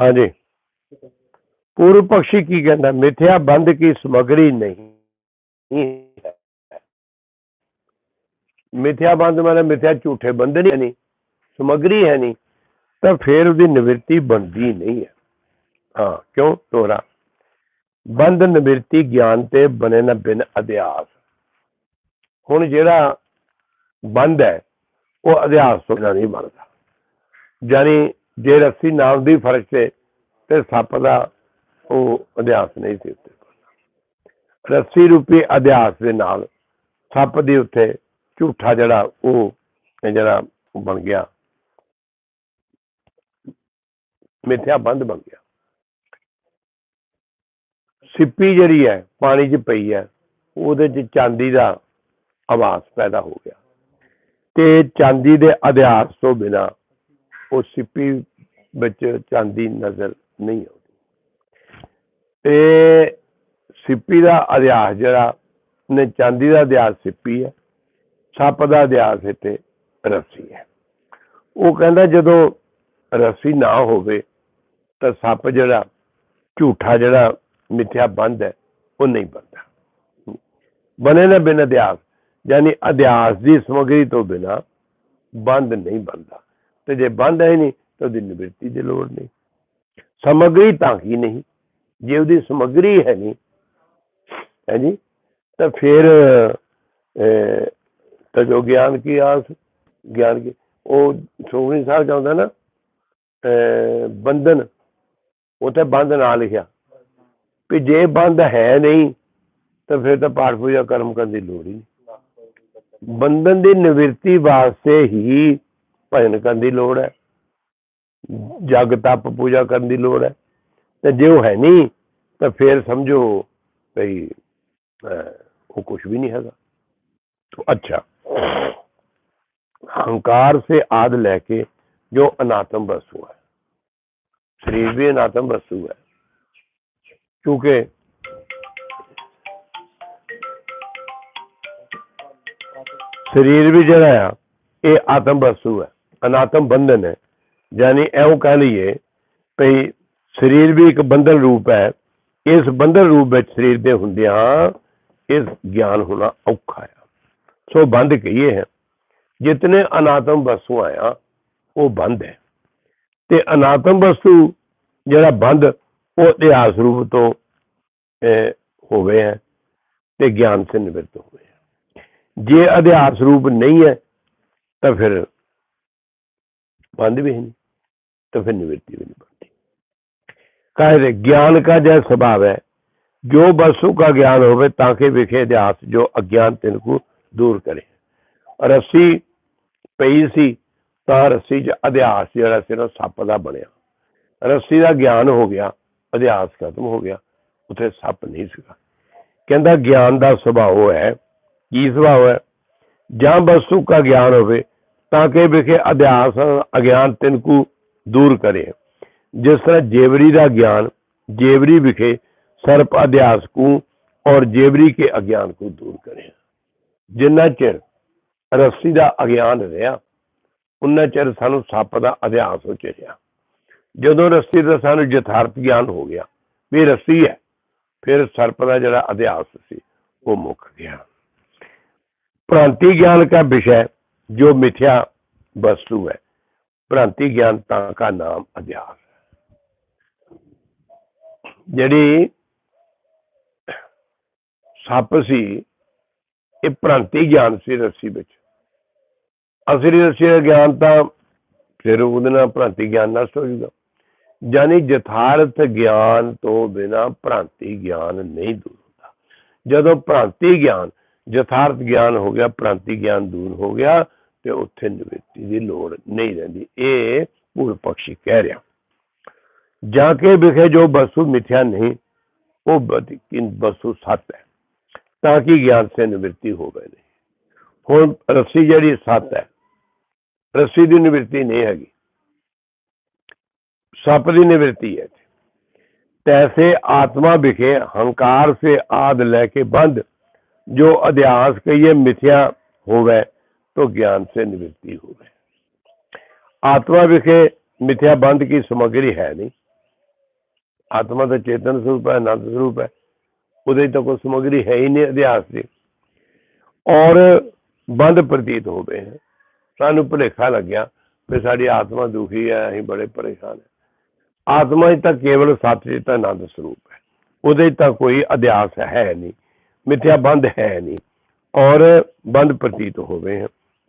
ਹਾਂਜੀ। ਪੂਰਵ ਪਕਸ਼ੀ ਕੀ ਕਹਿੰਦਾ? ਮਿਥਿਆ ਬੰਧ ਕੀ ਸਮਗਰੀ ਨਹੀਂ। ਹੈ ਮਿਥਿਆ ਮਾਨੇ ਮਿਥਿਆ ਝੂਠੇ ਬੰਧਨ ਨਹੀਂ ਸਮਗਰੀ ਹੈ ਨਹੀਂ ਤਾਂ ਫਿਰ ਉਹਦੀ ਨਿਵਰਤੀ ਬਣਦੀ ਨਹੀਂ ਹੈ। ਹਾਂ, ਕਿਉਂ? ਤੋਰਾ। ਬੰਦ ਨਿਵਰਤੀ ਗਿਆਨ ਤੇ ਬਨੇ ਨਾ ਬਿਨ ਅਧਿਆਸ। ਹੁਣ ਜਿਹੜਾ ਬੰਦ ਹੈ, ਉਹ ਅਧਿਆਸ ਤੋਂ ਨਹੀਂ ਬਣਦਾ। ਜਾਨੀ ਜੇ ਰੱਸੀ ਨਾਲ ਦੀ ਫਰਸ਼ ਤੇ ਤੇ ਸੱਪ ਦਾ ਉਹ ਅਧਿਆਸ ਨਹੀਂ ਸੀ ਉੱਤੇ। ਰੱਸੀ ਰੂਪੀ ਅਧਿਆਸ ਦੇ ਨਾਲ ਸੱਪ ਦੇ ਉੱਤੇ ਝੂਠਾ ਜਿਹੜਾ ਉਹ, ਜਿਹੜਾ ਬਣ ਗਿਆ। ਮਿੱਥਿਆ ਬੰਦ ਬਣ ਗਿਆ। ਸਿੱਪੀ ਜਿਹੜੀ ਹੈ, ਪਾਣੀ 'ਚ ਪਈ ਹੈ, ਉਹਦੇ 'ਚ ਚਾਂਦੀ ਦਾ ਆਵਾਜ਼ ਪੈਦਾ ਹੋ ਗਿਆ। ਤੇ ਚਾਂਦੀ ਦੇ ਅਧਿਆਸ ਤੋਂ ਬਿਨਾ ਉਹ ਸਿੱਪੀ ਵਿੱਚ ਚਾਂਦੀ ਨਜ਼ਰ ਨਹੀਂ ਆਉਂਦੀ। ਤੇ ਸਿੱਪੀ ਦਾ ਅਧਿਆਸ ਜਿਹੜਾ, ਨੇ ਚਾਂਦੀ ਦਾ ਅਧਿਆਸ ਸਿੱਪੀ ਹੈ, ਸੱਪ ਦਾ ਅਧਿਆਸ ਇੱਥੇ ਰੱਸੀ ਹੈ। ਉਹ ਕਹਿੰਦਾ ਜਦੋਂ ਰੱਸੀ ਨਾ ਹੋਵੇ, ਤਾਂ ਸੱਪ ਜਿਹੜਾ ਝੂਠਾ ਜਿਹੜਾ ਮਿੱਥਿਆ ਬੰਦ ਹੈ, ਉਹ ਨਹੀਂ ਬਣਦਾ। ਬਨੇ ਨਾ ਬਿਨ ਅਧਿਆਸ, ਯਾਨੀ ਅਧਿਆਸ ਦੀ ਸਮਗਰੀ ਤੋਂ ਬਿਨਾ ਬੰਦ ਨਹੀਂ ਬਣਦਾ। ਤੇ ਜੇ ਬੰਦ ਹੈ ਨਹੀਂ ਤਾਂ ਉਹਦੀ ਨਿਵਰਤੀ ਦੀ ਲੋੜ ਨਹੀਂ। ਸਮਗਰੀ ਤਾਂ ਕੀ ਨਹੀਂ? ਜੇ ਉਹਦੀ ਸਮਗਰੀ ਹੈ ਨਹੀਂ ਹੈ ਜੀ ਤਾਂ ਫਿਰ ਤਾਂ ਜੋ ਗਿਆਨ ਕੀ ਆਸ ਗਿਆਨ ਕੀ ਉਹ ਸੋਹਣੀ ਸਾਹਿਬ ਚਾਹੁੰਦਾ ਨਾ ਅਹ, ਬੰਧਨ ਉਹ ਬੰਦ ਨਾ ਲਿਖਿਆ ਵੀ ਜੇ ਬੰਦ ਹੈ ਨਹੀਂ ਤਾਂ ਫਿਰ ਤਾਂ ਪਾਠ ਪੂਜਾ ਕਰਮ ਕਰਨ ਦੀ ਲੋੜ ਹੀ ਨਹੀਂ। ਬੰਧਨ ਦੀ ਨਿਵਰਤੀ ਵਾਸਤੇ ਹੀ ਭਜਨ ਕਰਨ ਦੀ ਲੋੜ ਹੈ। ਜਗ ਤਪ ਪੂਜਾ ਕਰਨ ਦੀ ਲੋੜ ਹੈ। ਤੇ ਜੇ ਉਹ ਹੈ ਨਹੀਂ, ਤਾਂ ਫਿਰ ਸਮਝੋ ਭਈ ਉਹ ਕੁਝ ਵੀ ਨਹੀਂ ਹੈਗਾ। ਅੱਛਾ। ਹੰਕਾਰ ਸੇ ਆਦ ਲੈ ਕੇ ਜੋ ਅਨਾਤਮ ਵਸੂ ਹੈ। ਸਰੀਰ ਵੀ ਅਨਾਤਮ ਵਸੂ ਹੈ। ਕਿਉਂਕਿ ਸਰੀਰ ਵੀ ਜਿਹੜਾ ਆ, ਇਹ ਆਤਮ ਵਸੂ ਹੈ। ਅਨਾਤਮ ਬੰਧਨ ਹੈ। ਯਾਨੀ ਐਉਂ ਕਹਿ ਲਈਏ ਭਈ ਸਰੀਰ ਵੀ ਇੱਕ ਬੰਧਨ ਰੂਪ ਹੈ। ਇਸ ਬੰਧਨ ਰੂਪ ਵਿੱਚ ਸਰੀਰ ਦੇ ਹੁੰਦਿਆਂ ਇਸ ਗਿਆਨ ਹੋਣਾ ਔਖਾ ਹੈ। ਸੋ ਬੰਧ ਕਹੀਏ ਹੈ, ਜਿਤਨੇ ਅਨਾਤਮ ਵਸਤੂ ਆਇਆ, ਉਹ ਬੰਧ ਹੈ। ਤੇ ਅਨਾਤਮ ਵਸਤੂ ਜਿਹੜਾ ਬੰਧ, ਉਹ ਇਤਿਹਾਸ ਰੂਪ ਤੋਂ ਹੋਵੇ ਹੈ ਤੇ ਗਿਆਨ ਸੇ ਨਿਵਰਤ ਹੋਵੇ ਜੇ ਅਧਿਆਸ ਰੂਪ ਨਹੀਂ ਹੈ, ਤਾਂ ਫਿਰ ਬੰਦ ਵੀ ਹੈ नहीं तो फिर निवृत्ति भी नहीं बनती कहे ज्ञान का जय स्वभाव है जो वस्तु का ज्ञान होवे ताके विखे अध्यास जो अज्ञान तिनको दूर करे ਰੱਸੀ ਪਈ ਸੀ ਤਾਂ ਰੱਸੀ 'ਚ ਅਧਿਆਸ ਜਿਹੜਾ ਸੀ ਨਾ ਸੱਪ ਦਾ ਬਣਿਆ ਰੱਸੀ ਦਾ ਗਿਆਨ ਹੋ ਗਿਆ ਅਧਿਆਸ ਖਤਮ ਹੋ ਗਿਆ ਉੱਥੇ ਸੱਪ ਨਹੀਂ ਸੀਗਾ ਕਹਿੰਦਾ ਗਿਆਨ ਦਾ ਸੁਭਾਅ ਹੈ ਕੀ ਸੁਭਾਅ ਹੈ ਜਾਂ ਵਸਤੂ ਦਾ ਗਿਆਨ ਹੋਵੇ ਤਾਂ ਕਿ ਵਿਖੇ ਅਧਿਆਸ ਅਗਿਆਨ ਤਿੰਨ ਤਿੰਨਕੂ ਦੂਰ ਕਰੇ। ਜਿਸ ਤਰ੍ਹਾਂ ਜੇਵਰੀ ਦਾ ਗਿਆਨ, ਜੇਵਰੀ ਵਿਖੇ ਸਰਪ ਅਧਿਆਸ ਕੂ ਔਰ ਜੇਵਰੀ ਕੇ ਅਗਿਆਨ ਕੋ ਦੂਰ ਕਰੇ। ਜਿੰਨਾ ਚਿਰ ਰੱਸੀ ਦਾ ਅਗਿਆਨ ਰਿਹਾ, ਉਨਾ ਚਿਰ ਸਾਨੂੰ ਸੱਪ ਦਾ ਅਧਿਆਸ ਹੋ ਚਿਰਿਆ ਜਦੋਂ ਰੱਸੀ ਦਾ ਸਾਨੂੰ ਯਥਾਰਥ ਗਿਆਨ ਹੋ ਗਿਆ, ਵੀ ਰੱਸੀ ਹੈ, ਫਿਰ ਸਰਪ ਦਾ ਜਿਹੜਾ ਅਧਿਆਸ ਸੀ, ਉਹ ਮੁੱਕ ਗਿਆ। ਪ੍ਰਾਂਤੀ ਗਿਆਨ ਦਾ ਵਿਸ਼ਾ जो मिथ्या वस्तु है ਭ੍ਰਾਂਤੀ ਗਿਆਨਤਾ का नाम अध्यास है ਜਿਹੜੀ ਸੱਪ ਸੀ ਇਹ ਭ੍ਰਾਂਤੀ ਗਿਆਨ ਸੀ ਰੱਸੀ ਵਿੱਚ ਅਸਲੀ ਰੱਸੀ ਦਾ ਗਿਆਨ ਤਾਂ ਫਿਰ ਉਹਦੇ ਨਾਲ ਭ੍ਰਾਂਤੀ ਗਿਆਨ ਨਸ਼ਟ ਹੋ ਜਾਊਗਾ ਯਾਨੀ ਯਥਾਰਥ ਗਿਆਨ ਤੋਂ ਬਿਨਾ ਭ੍ਰਾਂਤੀ ਗਿਆਨ ਨਹੀਂ ਦੂਰ ਹੁੰਦਾ ਜਦੋਂ ਭ੍ਰਾਂਤੀ ਗਿਆਨ ਯਥਾਰਥ ਗਿਆਨ ਹੋ ਗਿਆ ਭ੍ਰਾਂਤੀ ਗਿਆਨ ਦੂਰ ਹੋ ਗਿਆ ਤੇ ਉੱਥੇ ਨਿਵਿੱਤੀ ਦੀ ਲੋੜ ਨਹੀਂ ਰਹਿੰਦੀ। ਇਹ ਪੂਰ ਪਕਸ਼ੀ ਕਹਿ ਰਿਹਾ। ਜਾ ਕੇ ਵਿਖੇ ਜੋ ਬਸੂ ਮਿਥਿਆ ਨਹੀਂ, ਉਹ ਬਦਕਿਨ ਬਸੂ ਸੱਤ ਹੈ, ਤਾਂ ਕਿ ਗਿਆਨ ਸੇ ਨਿਵਿਰਤੀ ਹੋਵੇ ਨਹੀਂ। ਹੁਣ ਰੱਸੀ ਜਿਹੜੀ ਸੱਤ ਹੈ, ਰੱਸੀ ਦੀ ਨਿਵਿਰਤੀ ਨਹੀਂ ਹੈਗੀ। ਸੱਪ ਦੀ ਨਿਵਿਰਤੀ ਹੈ ਤੈਸੇ ਆਤਮਾ ਵਿਖੇ ਹੰਕਾਰ ਸੇ ਆਦ ਲੈ ਕੇ ਬੰਦ, ਜੋ ਅਧਿਆਸ ਕਹੀਏ ਮਿਥਿਆ ਹੋਵੇ तो ज्ञान से निवृत्ति होवे आत्मा विखे मिथ्या बंध की सामग्री है नहीं ਆਤਮਾ ਤਾਂ ਚੇਤਨ ਸਰੂਪ ਹੈ ਆਨੰਦ ਸਰੂਪ ਹੈ ਉਹਦੇ 'ਚ ਤਾਂ ਕੋਈ ਸਮਗਰੀ ਹੈ ਹੀ ਨਹੀਂ ਅਧਿਆਸ ਦੀ ਔਰ ਬੰਦ ਪ੍ਰਤੀਤ ਹੋ ਗਏ ਹੈ ਸਾਨੂੰ ਭੁਲੇਖਾ ਲੱਗਿਆ ਵੀ ਸਾਡੀ ਆਤਮਾ ਦੁਖੀ ਹੈ ਅਸੀਂ ਬੜੇ ਪਰੇਸ਼ਾਨ ਹੈ ਆਤਮਾ ਹੀ ਤਾਂ ਕੇਵਲ ਸੱਚ ਚੇਤਨ ਆਨੰਦ ਸਰੂਪ ਹੈ ਉਹਦੇ 'ਚ ਤਾਂ ਕੋਈ ਅਧਿਆਸ ਹੈ ਨਹੀਂ ਮਿਥਿਆ ਬੰਧ ਹੈ ਨਹੀਂ और बंद प्रतीत हो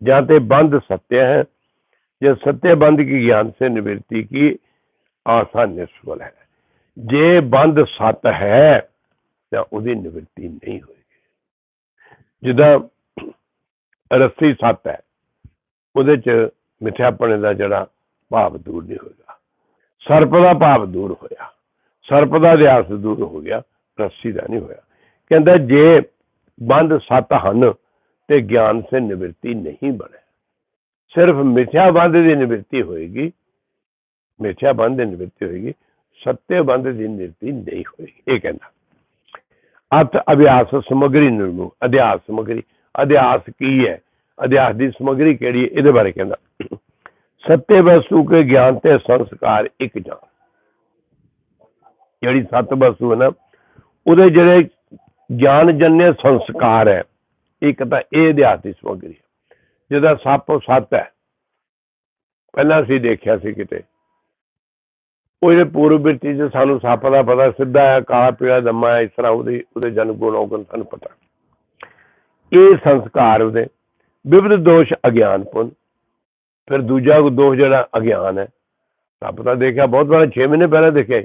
गए हैं जहाँ पे बंद सत्य है जो सत्य बंद की ज्ञान से निवृत्ति की आसान निष्फल है जे बंद सत है ਤਾਂ ਉਹਦੀ ਨਿਵਰਤੀ ਨਹੀਂ ਹੋਏਗੀ ਜਿੱਦਾਂ ਰੱਸੀ ਸੱਤ ਹੈ ਉਹਦੇ ਚ ਮਿੱਥਿਆਪਣੇ ਦਾ ਜਿਹੜਾ ਭਾਵ ਦੂਰ ਨਹੀਂ ਹੋਏਗਾ ਸਰਪ ਦਾ ਭਾਵ ਦੂਰ ਹੋਇਆ ਸਰਪ ਦਾ ਅਧਿਆਸ ਦੂਰ ਹੋ ਗਿਆ ਰੱਸੀ ਦਾ ਨਹੀਂ ਹੋਇਆ ਕਹਿੰਦਾ ਜੇ ਬੰਦ ਸੱਤ ਹਨ ਤੇ ਗਿਆਨ ਸੇ ਨਿਵਰਤੀ ਨਹੀਂ ਬਣੇ। ਸਿਰਫ ਮਿਥਿਆ ਬੰਦ ਦੀ ਨਿਵਰਤੀ ਹੋਏਗੀ। ਮਿਥਿਆ ਬੰਦ ਦੀ ਨਿਵਰਤੀ ਹੋਏਗੀ ਸੱਤੇ ਬੰਦ ਦੀ ਨਿਵਰਤੀ ਨਹੀਂ ਹੋਏਗੀ। ਇਹ ਕਹਿੰਦਾ, ਅਤ ਅਭਿਆਸ ਸਮਗਰੀ ਨਿਰਮੂ, ਅਧਿਆਸ ਸਮਗਰੀ। ਅਧਿਆਸ ਕੀ ਹੈ? ਅਧਿਆਸ ਦੀ ਸਮਗਰੀ ਕਿਹੜੀ ਹੈ? ਇਹਦੇ ਬਾਰੇ ਕਹਿੰਦਾ, ਸੱਤੇ ਵਸੂ ਕੇ ਗਿਆਨ ਤੇ ਸੰਸਕਾਰ ਇੱਕ ਜਾਣ। ਜਿਹੜੀ ਸੱਤ ਵਸੂ ਹੈ ਨਾ, ਉਹਦੇ ਜਿਹੜੇ ਗਿਆਨ ਜਨਯ ਸੰਸਕਾਰ ਹੈ ਇੱਕ ਤਾਂ ਇਹ ਇਤਿਹਾਸ ਦੀ ਸਮੱਗਰੀ ਜਿਹਦਾ ਸੱਪ ਸੱਤ ਹੈ। ਪਹਿਲਾਂ ਅਸੀਂ ਦੇਖਿਆ ਸੀ ਕਿਤੇ। ਉਹ ਜਿਹੜੇ ਪੂਰਬ ਵਿੱਚ ਜੇ ਸਾਨੂੰ ਸੱਪ ਦਾ ਪਤਾ ਸਿੱਧਾ ਹੈ, ਕਾਲਾ, ਪੀਲਾ, ਦਮਾ ਇਸ ਤਰ੍ਹਾਂ ਉਹਦੇ ਉਹਦੇ ਜਨਮ ਗੁਣੋਗਣ ਸਾਨੂੰ ਪਤਾ। ਇਹ ਸੰਸਕਾਰ ਉਹਦੇ। ਵਿਵਧ ਦੋਸ਼ ਅਗਿਆਨਪੁਨ। ਫਿਰ ਦੂਜਾ ਦੋਸ਼ ਜਿਹੜਾ ਅਗਿਆਨ ਹੈ। ਸੱਪ ਦਾ ਦੇਖਿਆ ਬਹੁਤ ਵਾਰ 6 ਮਹੀਨੇ ਪਹਿਲਾਂ ਦੇਖਿਆ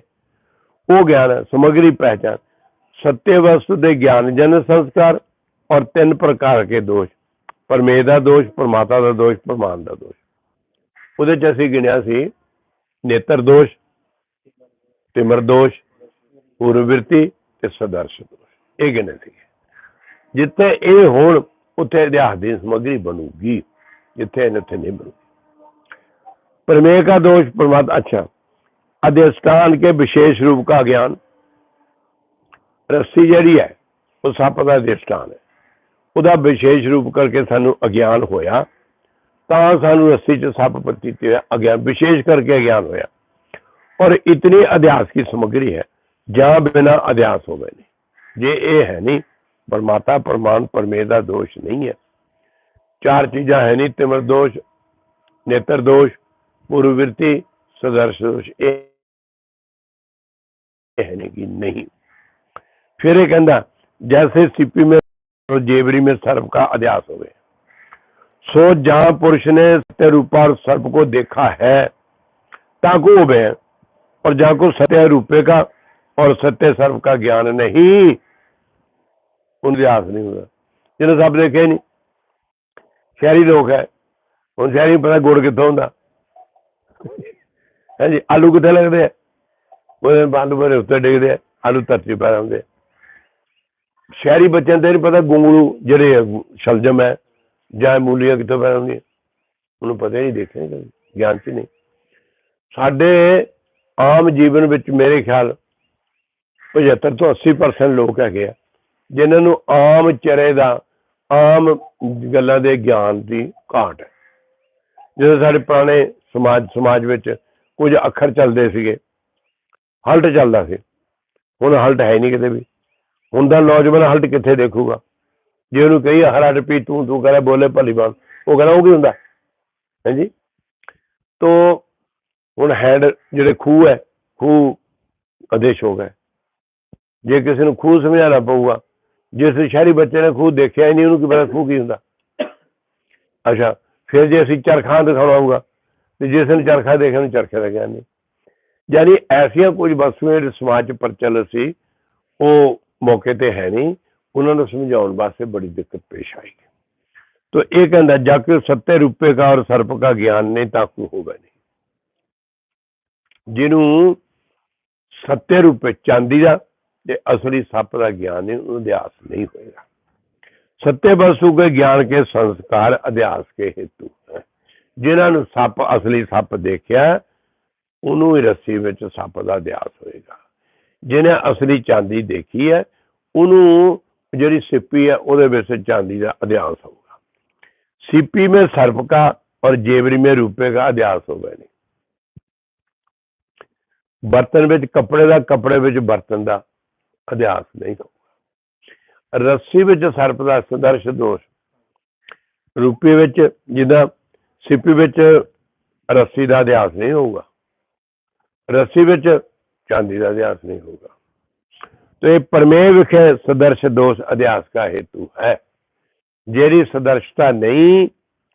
ਉਹ ਗਿਆਨ, ਸਮਗਰੀ ਪਹਿਚਾਨ ਸੱਤੇ ਵਸਤੂ ਦੇ ਗਿਆਨ ਜਨ ਸੰਸਕਾਰ। ਔਰ ਤਿੰਨ ਪ੍ਰਕਾਰ ਕੇ ਦੋਸ਼ ਪਰਮੇਦ ਦਾ ਦੋਸ਼ ਪਰਮਾਤਾ ਦਾ ਦੋਸ਼ ਪ੍ਰਮਾਨ ਦਾ ਦੋਸ਼ ਉਹਦੇ ਚ ਅਸੀਂ ਗਿਣਿਆ ਸੀ ਨੇਤਰ ਦੋਸ਼ ਤਿਮਰ ਦੋਸ਼ ਪੂਰਵਿਰਤੀ ਤੇ ਸਦਰਸ਼ ਦੋਸ਼ ਇਹ ਗਿਣੇ ਸੀ ਜਿੱਥੇ ਇਹ ਹੋਣ ਉੱਥੇ ਅਧਿਆਸ ਦੀ ਸਮਗਰੀ ਬਣੂਗੀ ਜਿੱਥੇ ਇੱਥੇ ਨਹੀਂ ਬਣੂਗੀ परमेय का दोष परमात्मा अच्छा अधिष्ठान के विशेष रूप का ज्ञान ਰੱਸੀ ਜਿਹੜੀ ਹੈ ਉਹ ਸੱਪ ਦਾ ਅਧਿਸ਼ਠਾਨ ਹੈ ਉਹਦਾ ਵਿਸ਼ੇਸ਼ ਰੂਪ ਕਰਕੇ ਸਾਨੂੰ ਅਗਿਆਨ ਹੋਇਆ, ਤਾਂ ਸਾਨੂੰ ਰੱਸੀ 'ਚ ਸੱਪ ਪੱਤੀ ਤੇ ਅਗਿਆਨ ਵਿਸ਼ੇਸ਼ ਕਰਕੇ ਅਗਿਆਨ ਹੋਇਆ। ਔਰ ਇਤਨੀ ਅਧਿਆਸ ਕੀ ਸਮਗਰੀ ਹੈ, ਜਾਂ ਬਿਨਾ ਅਧਿਆਸ ਹੋਵੇ ਨਹੀਂ। ਜੇ ਇਹ ਹੈ ਨਹੀਂ ਪਰਮਾਤਾ ਪਰਮਾਨ ਪਰਮੇ ਦਾ ਦੋਸ਼ ਨਹੀਂ ਹੈ। ਚਾਰ ਚੀਜ਼ਾਂ ਹੈ ਨਹੀਂ, ਤਿਮਰ ਦੋਸ਼, ਨੇਤਰ ਦੋਸ਼ ਪੂਰਵ ਵਿਰਤੀ ਸਦਰਸ਼ ਦੋਸ਼ ਇਹ ਹੈ ਨਹੀਂ ਕਿ ਨਹੀਂ। ਫਿਰ ਇਹ ਕਹਿੰਦਾ, ਜੈਸੇ ਸਿਪੀ ਮੇ और जेवरी में सर्प का अध्यास हो गया सो जहां पुरुष ने सत्य रूपा और सर्प को देखा है ताको हो गए और जहां को सत्य रूपे का और सत्य सर्प का ज्ञान नहीं उन अध्यास नहीं हुआ जिन्हें सब देखे नहीं शहरी लोग है उन शहरी पता गुड़ कितों ਹੁੰਦਾ ਹਾਂਜੀ ਆਲੂ ਕਿੱਥੇ ਲੱਗਦੇ ਆ ਉਹਦੇ ਬੰਦ ਭਰੇ ਉੱਤੇ ਡਿੱਗਦੇ ਆ ਆਲੂ ਧਰਤੀ ਪੈ ਹੁੰਦੇ ਆ ਸ਼ਹਿਰੀ ਬੱਚਿਆਂ ਤੇ ਨਹੀਂ ਪਤਾ ਗੁੰਗਲੂ ਜਿਹੜੇ ਆ, ਸ਼ਲਜਮ ਹੈ ਜਾਂ ਮੂਲੀਆਂ ਕਿੱਥੋਂ ਪੈ ਹੁੰਦੀਆਂ। ਉਹਨੂੰ ਪਤਾ ਹੀ ਨਹੀਂ ਦੇਖਿਆ ਕਦੇ ਗਿਆਨ ਚ ਨਹੀਂ। ਸਾਡੇ ਆਮ ਜੀਵਨ ਵਿੱਚ ਮੇਰੇ ਖਿਆਲ 75 ਤੋਂ 80% ਲੋਕ ਹੈਗੇ ਆ ਜਿਨ੍ਹਾਂ ਨੂੰ ਆਮ ਚਰੇ ਦਾ ਆਮ ਗੱਲਾਂ ਦੇ ਗਿਆਨ ਦੀ ਘਾਟ ਹੈ। ਜਦੋਂ ਸਾਡੇ ਪੁਰਾਣੇ ਸਮਾਜ ਸਮਾਜ ਵਿੱਚ ਕੁਝ ਅੱਖਰ ਚੱਲਦੇ ਸੀਗੇ ਹਲਟ ਚੱਲਦਾ ਸੀ। ਹੁਣ ਹਲਟ ਹੈ ਨਹੀਂ ਕਿਤੇ ਵੀ। ਹੁਣ ਦਾ ਨੌਜਵਾਨ ਹਲਟ ਕਿੱਥੇ ਦੇਖੂਗਾ? ਜੇ ਉਹਨੂੰ ਕਹੀ ਹਰਾ ਪੀ ਤੂੰ ਤੂੰ ਕਰੇ ਬੋਲੇ ਭਲੀ ਬਾਤ। ਉਹ ਕਹਿੰਦਾ, ਉਹ ਕੀ ਹੁੰਦਾ? ਹਾਂਜੀ? ਤੋ ਹੁਣ ਹੈਡ ਜਿਹੜੇ ਖੂਹ ਹੈ, ਖੂਹ ਆਦੇਸ਼ ਹੋ ਗਏ। ਜੇ ਕਿਸੇ ਨੂੰ ਖੂਹ ਸਮਝਾਉਣਾ ਪਊਗਾ ਜਿਸ ਸ਼ਹਿਰੀ ਬੱਚੇ ਨੇ ਖੂਹ ਦੇਖਿਆ ਹੀ ਨਹੀਂ, ਉਹਨੂੰ ਕੀ ਪਤਾ ਖੂਹ ਕੀ ਹੁੰਦਾ? ਅੱਛਾ, ਫਿਰ ਜੇ ਅਸੀਂ ਚਰਖਾ ਦਿਖਾਉਣਾ ਹੋਊਗਾ, ਤੇ ਜਿਸ ਨੇ ਚਰਖਾ ਦੇਖਿਆ ਨੂੰ ਚਰਖੇ ਦਾ ਗਿਆਨ ਨਹੀਂ। ਯਾਨੀ ਐਸੀਆਂ ਕੁਝ ਵਸਤੂਆਂ ਜਿਹੜੇ ਸਮਾਜ 'ਚ ਪ੍ਰਚਲਿਤ ਸੀ, ਉਹ ਮੌਕੇ ਤੇ ਹੈ ਨਹੀਂ, ਉਹਨਾਂ ਨੂੰ ਸਮਝਾਉਣ ਵਾਸਤੇ ਬੜੀ ਦਿੱਕਤ ਪੇਸ਼ ਆਈ। तो ਇਹ ਕਹਿੰਦਾ, ਜਾ ਕੇ ਸੱਤੇ ਰੂਪੇ ਦਾ ਔਰ ਸਰਪ ਕਾ ਗਿਆਨ ਨਹੀਂ ਤਾਂ ਕੋ ਹੋਵੇ ਨਹੀਂ। ਜਿਹਨੂੰ ਸੱਤੇ ਰੂਪੇ ਚਾਂਦੀ ਦਾ ਤੇ ਅਸਲੀ ਸੱਪ ਦਾ ਗਿਆਨ ਨਹੀਂ, ਉਹਨੂੰ ਅਧਿਆਸ ਨਹੀਂ ਹੋਏਗਾ। ਸੱਤੇ ਵਸੂ ਕੇ ਗਿਆਨ ਕੇ ਸੰਸਕਾਰ, ਅਧਿਆਸ ਕੇ ਹੇਤੂ ਹੈ। ਜਿਨ੍ਹਾਂ ਨੂੰ ਸੱਪ ਅਸਲੀ ਸੱਪ ਦੇਖਿਆ, ਉਹਨੂੰ ਹੀ ਰੱਸੀ ਵਿੱਚ ਸੱਪ ਦਾ ਅਧਿਆਸ ਹੋਏਗਾ। ਜਿਹਨੇ ਅਸਲੀ ਚਾਂਦੀ ਦੇਖੀ ਹੈ, ਉਹਨੂੰ ਜਿਹੜੀ ਸਿੱਪੀ ਹੈ, ਉਹਦੇ ਵਿੱਚ ਚਾਂਦੀ ਦਾ ਅਧਿਆਸ ਹੋਊਗਾ। ਸਿੱਪੀ ਮੇ ਸਰਪ ਕਾ ਔਰ ਜੇਵਰੀ ਮੇ ਰੂਪੇ ਦਾ ਅਧਿਆਸ ਹੋ ਗਏ ਬਰਤਨ ਵਿੱਚ, ਕੱਪੜੇ ਦਾ, ਕੱਪੜੇ ਵਿੱਚ ਬਰਤਨ ਦਾ ਅਧਿਆਸ ਨਹੀਂ ਹੋਊਗਾ। ਰੱਸੀ ਵਿੱਚ ਸਰਪ ਦਾ ਸੰਦਰਸ਼ ਦੋਸ਼। ਰੂਪੇ ਵਿੱਚ ਜਿਹਦਾ ਸਿੱਪੀ ਵਿੱਚ ਰੱਸੀ ਦਾ ਅਧਿਆਸ ਨਹੀਂ ਹੋਊਗਾ। ਰੱਸੀ ਵਿੱਚ ਚਾਂਦੀ ਦਾ ਅਧਿਆਸ ਨਹੀਂ ਹੋਊਗਾ। ਤੇ ਪਰਮੇਹ ਵਿਖੇ ਸਦਰਸ਼ ਦੋਸ਼ ਅਧਿਆਸ ਦਾ ਹੇਤੂ ਹੈ। ਜਿਹੜੀ ਸਦਰਸ਼ਤਾ ਨਹੀਂ,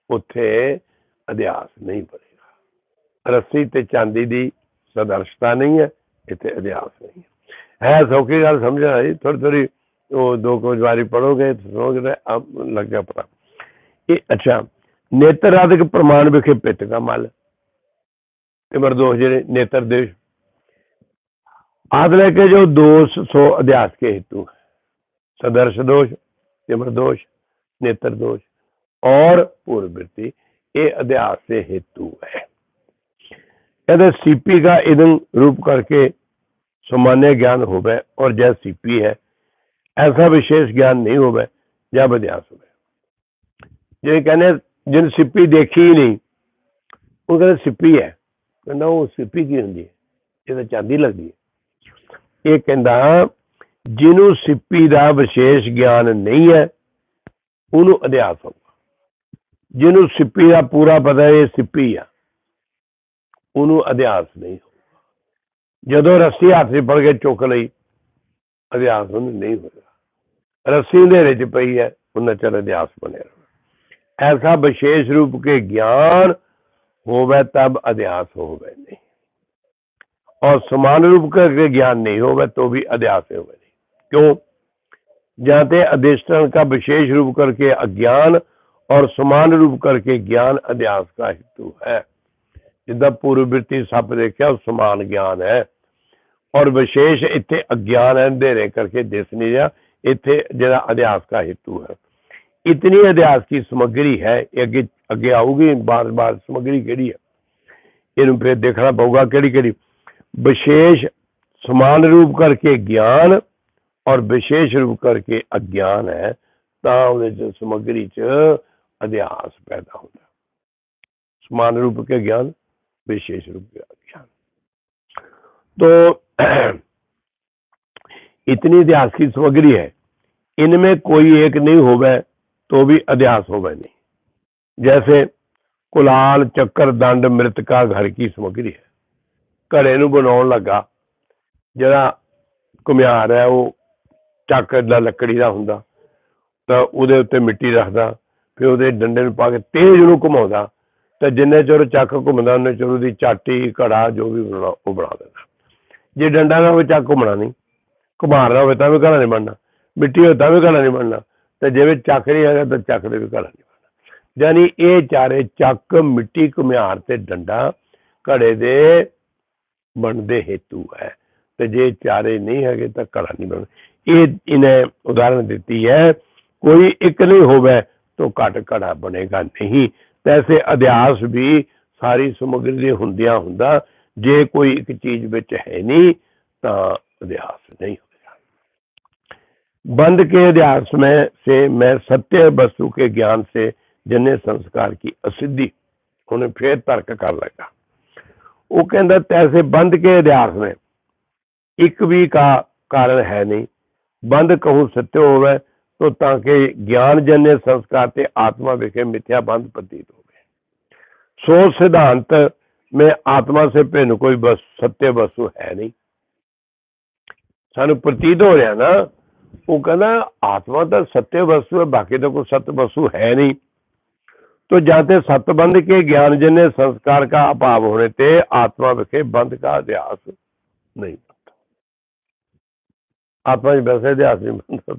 ਉੱਥੇ ਅਧਿਆਸ ਨਹੀਂ ਬਣੇਗਾ। ਰੱਸੀ ਤੇ ਚਾਂਦੀ ਦੀ ਸਦਰਸ਼ਤਾ ਨਹੀਂ ਹੈ, ਇੱਥੇ ਅਧਿਆਸ ਨਹੀਂ ਹੈ। ਹੈ ਸੌਖੀ ਗੱਲ ਸਮਝਣਾ ਜੀ ਥੋੜੀ ਥੋੜੀ ਉਹ ਦੋ ਕੁਝ ਵਾਰੀ ਪੜੋਗੇ ਸਮਝਦੇ ਆਪ ਲੱਗਿਆ ਪਤਾ। ਇਹ ਅੱਛਾ ਨੇਤਰ ਆਦਿਕ ਪ੍ਰਮਾਣ ਵਿਖੇ ਪਿੱਤ ਕਾ ਮਲ। ਤੇ ਮਰਦੋਸ਼ ਜਿਹੜੇ ਨੇਤਰ ਦੇਸ਼ आदले के जो दोष सो अध्यास के हेतु सदर्श दोष तिम्र दोष नेत्र दोष और पूर्व वृत्ति ये अध्यास से हेतु है यदि सीपी का ईदन रूप करके सामान्य ज्ञान हो गए और जय सीपी है ऐसा विशेष ज्ञान नहीं हो गए जब अध्यास हो गए जो कहने जिन सिपी देखी ही नहीं ਉਹ ਕਹਿੰਦਾ ਸਿੱਪੀ ਹੈ ਕਹਿੰਦਾ ਉਹ ਸਿੱਪੀ ਕੀ ਹੁੰਦੀ ਹੈ ਇਹ ਤਾਂ ਚਾਂਦੀ ਲੱਗਦੀ ਹੈ ਇਹ ਕਹਿੰਦਾ, ਜਿਹਨੂੰ ਸਿੱਪੀ ਦਾ ਵਿਸ਼ੇਸ਼ ਗਿਆਨ ਨਹੀਂ ਹੈ, ਉਹਨੂੰ ਅਧਿਆਸ ਹੋਊਗਾ। ਜਿਹਨੂੰ ਸਿੱਪੀ ਦਾ ਪੂਰਾ ਪਤਾ ਹੈ, ਇਹ ਸਿੱਪੀ ਆ। ਉਹਨੂੰ ਅਧਿਆਸ ਨਹੀਂ ਹੋਊਗਾ। ਜਦੋਂ ਰੱਸੀ ਹੱਥ 'ਚ ਫੜ ਕੇ ਚੁੱਕ ਲਈ, ਅਧਿਆਸ ਉਹਨੂੰ ਨਹੀਂ ਹੋਇਆ ਰੱਸੀ ਹਨੇਰੇ 'ਚ ਪਈ ਹੈ ਉਹਨਾਂ ਚਿਰ ਅਧਿਆਸ ਬਣਿਆ ਐਸਾ ਵਿਸ਼ੇਸ਼ ਰੂਪ ਕੇ ਗਿਆਨ ਹੋਵੇ, ਤਬ ਅਧਿਆਸ ਹੋਵੇ ਨਹੀਂ। और समान रूप का के ज्ञान नहीं होवे तो भी अध्यास होवे नहीं क्यों जाते अधिष्ठान का विशेष रूप करके अज्ञान और समान रूप करके ज्ञान अध्यास का हेतु है जिदा पूर्ववृत्ति सप देखा वो समान ज्ञान है और विशेष इतने अज्ञान है अंधेरे करके दिस नहीं रहा इतने जरा अध्यास का हेतु है इतनी अध्यास की समग्री है ये ਅੱਗੇ ਅੱਗੇ ਆਊਗੀ ਬਾਰ ਬਾਰ ਸਮਗਰੀ ਕਿਹੜੀ ਹੈ ਇਹਨੂੰ ਫਿਰ ਦੇਖਣਾ ਪਊਗਾ ਕਿਹੜੀ ਕਿਹੜੀ ਵਿਸ਼ੇਸ਼ ਸਮਾਨ ਰੂਪ ਕਰਕੇ ਗਿਆਨ ਔਰ ਵਿਸ਼ੇਸ਼ ਰੂਪ ਕਰਕੇ ਅਗਿਆਨ ਹੈ ਤਾਂ ਉਹਦੇ ਚ ਸਮਗਰੀ ਚ ਅਧਿਆਸ ਪੈਦਾ ਹੁੰਦਾ समान रूप के ज्ञान विशेष रूप के ज्ञान तो इतनी अध्यास की सामग्री है इनमें कोई एक नहीं होवे तो भी अध्यास होवे नहीं जैसे कुलाल चक्कर दंड मृतका घर की ਸਮਗਰੀ ਹੈ ਘੜੇ ਨੂੰ ਬਣਾਉਣ ਲੱਗਾ। ਜਿਹੜਾ ਘੁਮਿਆਰ ਹੈ, ਉਹ ਚੱਕ ਦਾ ਲੱਕੜੀ ਦਾ ਹੁੰਦਾ। ਤਾਂ ਉਹਦੇ ਉੱਤੇ ਮਿੱਟੀ ਰੱਖਦਾ, ਫਿਰ ਉਹਦੇ ਡੰਡੇ ਨੂੰ ਪਾ ਕੇ ਤੇਜ਼ ਨੂੰ ਘੁਮਾਉਂਦਾ। ਤਾਂ ਜਿੰਨੇ ਚਿਰ ਚੱਕ ਘੁੰਮਦਾ, ਉਹਨੇ ਚਿਰ ਉਹਦੀ ਚਾਟੀ, ਘੜਾ, ਜੋ ਵੀ ਬਣਾਉਣਾ ਉਹ ਬਣਾ ਦਿੰਦਾ। ਜੇ ਡੰਡਾ ਨਾ ਹੋਵੇ, ਚੱਕ ਘੁੰਮਣਾ ਨਹੀਂ। ਘੁਮਾਰਨਾ ਹੋਵੇ, ਤਾਂ ਵੀ ਘੜਾ ਨਹੀਂ ਬਣਨਾ। ਮਿੱਟੀ ਹੋਵੇ, ਤਾਂ ਵੀ ਘੜਾ ਨਹੀਂ ਬਣਨਾ। ਤੇ ਜਿਵੇਂ ਚੱਕ ਨਹੀਂ ਹੈਗਾ, ਤਾਂ ਚੱਕ ਦੇ ਵੀ ਘੜਾ ਨਹੀਂ ਬਣਨਾ। ਯਾਨੀ ਇਹ ਚਾਰੇ ਚੱਕ ਮਿੱਟੀ ਘੁਮਿਆਰ ਤੇ ਡੰਡਾ ਘੜੇ ਦੇ ਬਣਦੇ ਹੇਤੂ ਹੈ। ਤੇ ਜੇ ਚਾਰੇ ਨਹੀਂ ਹੈਗੇ ਤਾਂ ਘੜਾ ਨਹੀਂ ਬਣ ਇਹ ਇਹਨੇ ਉਦਾਹਰਣ ਦਿੱਤੀ ਹੈ, ਕੋਈ ਇੱਕ ਨਹੀਂ ਹੋਵੇ ਤਾਂ ਘਟ ਘੜਾ ਬਣੇਗਾ ਨਹੀਂ। ਤੈਸੇ ਅਧਿਆਸ ਵੀ ਸਾਰੀ ਸਮਗਰੀ ਦੇ ਹੁੰਦਿਆਂ ਹੁੰਦਾ। ਜੇ ਕੋਈ ਇੱਕ ਚੀਜ਼ ਵਿੱਚ ਹੈ ਨਹੀਂ, ਤਾਂ ਅਧਿਆਸ ਨਹੀਂ ਹੋਵੇਗਾ ਬੰਦ ਕੇ ਅਧਿਆਸ ਮੈਂ ਸੇ, ਮੈਂ ਸਤਿਯ ਵਸੂ ਕੇ ਗਿਆਨ ਸੇ ਜਿੰਨੇ ਸੰਸਕਾਰ ਕੀ ਅਸਿੱਧੀ, ਉਹਨੇ ਫੇਰ ਤਰਕ ਕਰ ਲਗਾ वो के अंदर पैसे बंद के अध्यास में एक भी का कारण है नहीं बंद कहूँ सत्य होवे तो ताकि ज्ञान जन्य संस्कार ते आत्मा विखे मिथ्या बंद प्रतीत होवे सो सिद्धांत में आत्मा से भिन्न कोई बस सत्य वस्तु है ਨਹੀਂ ਸਾਨੂੰ ਪ੍ਰਤੀਤ ਹੋ ਰਿਹਾ ਨਾ ਉਹ ਕਹਿੰਦਾ ਆਤਮਾ ਤਾਂ ਸੱਤੇ ਵਸਤੂ ਹੈ ਬਾਕੀ ਤਾਂ ਕੋਈ ਸੱਤ ਵਸਤੂ ਹੈ ਨਹੀਂ तो जाते सतबंध के ज्ञान जन्य संस्कार का अभाव होने ते आत्मा विखे बंध का अध्यास नहीं बनता आत्मा जी वैसे अध्यास नहीं बनता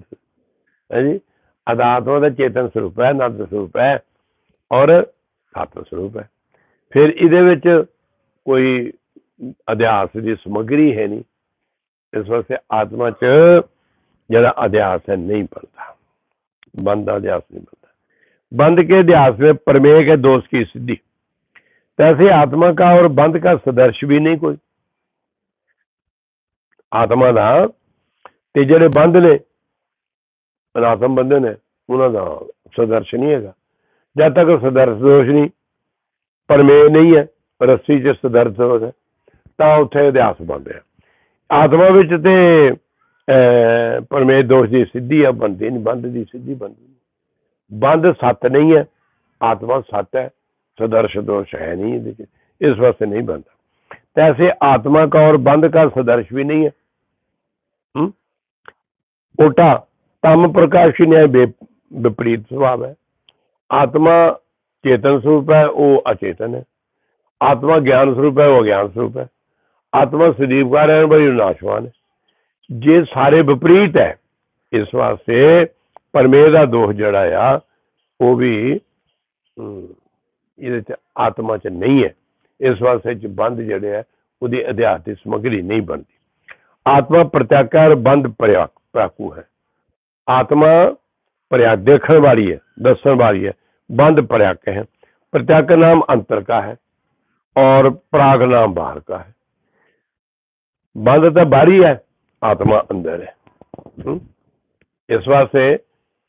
है जी अदात्मा का चेतन स्वरूप है आनंद स्वरूप है और ਸਤ ਸਰੂਪ ਹੈ ਫਿਰ ਇਹਦੇ ਵਿੱਚ ਕੋਈ ਅਧਿਆਸ ਦੀ ਸਮਗਰੀ ਹੈ ਨਹੀਂ ਇਸ ਵਾਸਤੇ ਆਤਮਾ ਚ ਜਿਹੜਾ ਅਧਿਆਸ ਹੈ ਨਹੀਂ ਬਣਦਾ बंद का अध्यास नहीं बनता बंद के अध्यास में परमेय के दोष की सिद्धि तैसे आत्मा का और बंद का सदर्श भी नहीं कोई ਆਤਮਾ ਦਾ, ਤੇ ਜਿਹੜੇ ਬੰਦ ਨੇ, ਅਨਾਤਮ ਬੰਦੇ ਨੇ, ਉਹਨਾਂ ਦਾ ਸਦਰਸ਼ ਨਹੀਂ ਹੈਗਾ। ਜਦ ਤੱਕ ਸਦਰਸ਼ ਦੋਸ਼ ਨਹੀਂ ਪਰਮੇ ਨਹੀਂ ਹੈ ਰੱਸੀ 'ਚ ਸਦਰਸ਼ ਦੋਸ਼ ਹੈ, ਤਾਂ ਉੱਥੇ ਅਧਿਆਸ ਬੰਦ ਹੈ। ਆਤਮਾ ਵਿੱਚ ਤੇ ਪਰਮੇ ਦੋਸ਼ ਦੀ ਸਿੱਧੀ ਆ, ਬੰਦੇ ਨਹੀਂ, ਬੰਦ ਦੀ ਸਿੱਧੀ ਬੰਦੀ ਬੰਦ ਸੱਤ ਨਹੀਂ ਹੈ, ਆਤਮਾ ਸੱਤ ਹੈ ਸਦਰਸ਼ ਦੋਸ਼ ਹੈ ਨਹੀਂ ਇਹਦੇ ਵਿੱਚ ਇਸ ਵਾਸਤੇ ਨਹੀਂ ਬੰਦ। ਤੈਸੇ ਆਤਮਾ ਕਾ ਔਰ ਬੰਦ ਕਾ ਸਦਰਸ਼ ਵੀ ਨਹੀਂ ਹੈ। ਹੂੰ? ਉਟਾ ਤਮ ਪ੍ਰਕਾਸ਼ ਨਿਆਇ ਵਿਪਰੀਤ ਸੁਭਾਵ ਹੈ। ਆਤਮਾ ਚੇਤਨ ਸਰੂਪ ਹੈ, ਉਹ ਅਚੇਤਨ ਹੈ। ਆਤਮਾ ਗਿਆਨ ਸਰੂਪ ਹੈ, ਉਹ ਅਗਿਆਨ ਸਰੂਪ ਹੈ। ਆਤਮਾ ਸਦੀਵਕਾਰ ਹੈ ਬਈ ਨਾਸ਼ਵਾਨ ਹੈ। ਜੇ ਸਾਰੇ ਵਿਪਰੀਤ ਹੈ, ਇਸ ਵਾਸਤੇ ਪਰਮੇਸ਼ਰ ਦਾ ਦੋਸ਼ ਜਿਹੜਾ ਆ ਉਹ ਵੀ ਹਮ, ਇਹਦੇ ਚ ਆਤਮਾ ਚ ਨਹੀਂ ਹੈ ਇਸ ਵਾਸਤੇ ਚ ਬੰਦ ਜਿਹੜੇ ਆ ਉਹਦੀ ਅਧਿਆਤਮਿਕ ਸਮਗਰੀ ਨਹੀਂ ਬਣਦੀ ਆਤਮਾ ਪ੍ਰਤਿਆਕਾਰ ਬੰਦ ਪ੍ਰਯਾਕ ਪ੍ਰਾਕੂ ਹੈ ਆਤਮਾ प्रयाग देखने वाली है दर्शन वाली है बंद प्रयाग के हैं प्रत्याग का नाम अंतर का है और प्राग नाम बाहर का है बंद तो बाहरी है आत्मा अंदर है हम्म? ਇਸ ਵਾਸਤੇ